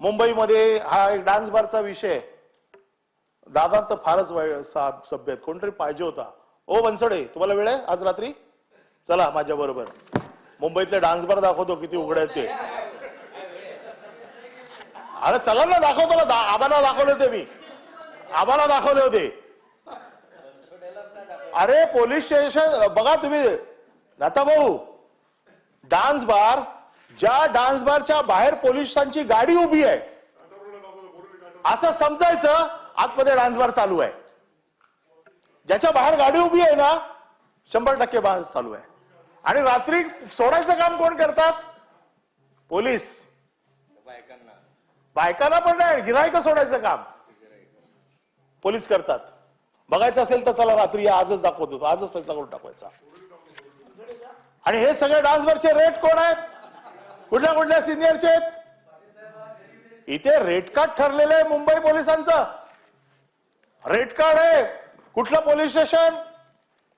मुंबईमध्ये हा एक डान्स बारचा विषय दादा तर फारच वाईट सभ्य आहेत. कोणतरी पाहिजे होता. ओ बनसडे तुम्हाला वेळ आहे आज रात्री? चला माझ्या बरोबर. मुंबईतले डान्स बार दाखवतो किती उघड आहेत ते. अरे चला ना दाखवतो ना. दा- आबाला दाखवले होते मी. आबाला दाखवले होते. अरे पोलीस स्टेशन बघा तुम्ही. नाता भाऊ डान्स बार ज्या डान्स बारच्या बाहेर पोलिसांची गाडी उभी आहे. असं समजायचं आतमध्ये डान्स बार चालू आहे. ज्याच्या बाहेर गाडी उभी आहे ना शंभर टक्के डान्स चालू आहे. आणि रात्री सोडायचं काम कोण करतात? पोलीस. बायकांना. पण नाही गिरायक सोडायचं काम. पोलीस करतात. बघायचं असेल तर चला रात्री आजच दाखवतो आजच फैसला करून टाकवायचा. आणि हे सगळे डान्सवरचे रेट कोण आहेत? कुठल्या कुठल्या सिनियरचे आहेत? इथे रेड कार्ड ठरलेलं आहे मुंबई पोलिसांचं. रेड कार्ड आहे. कुठलं पोलीस स्टेशन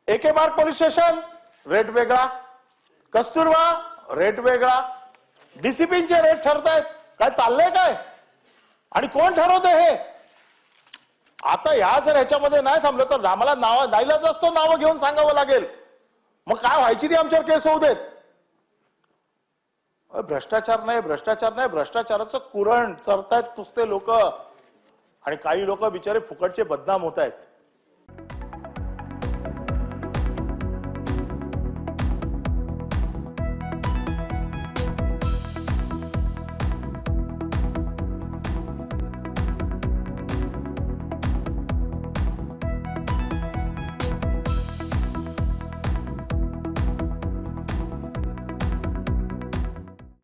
एके मार्क पोलीस स्टेशन रेट वेगळा. कस्तुरबा? रेट वेगळा. डिसिप्लिनचे रेट ठरतायत. काय चाललंय काय? आणि कोण ठरवतं हे? आता या जर ह्याच्यामध्ये नाही थांबलं तर आम्हाला नाव नाईलाच असतो नावं घेऊन सांगावं लागेल. मग काय व्हायची ती आमच्यावर केस होऊ देत? भ्रष्टाचार नाही भ्रष्टाचार नाही भ्रष्टाचाराचं कुरण चरतायत पुसते लोक. आणि काही लोक बिचारे फुकटचे बदनाम होत आहेत.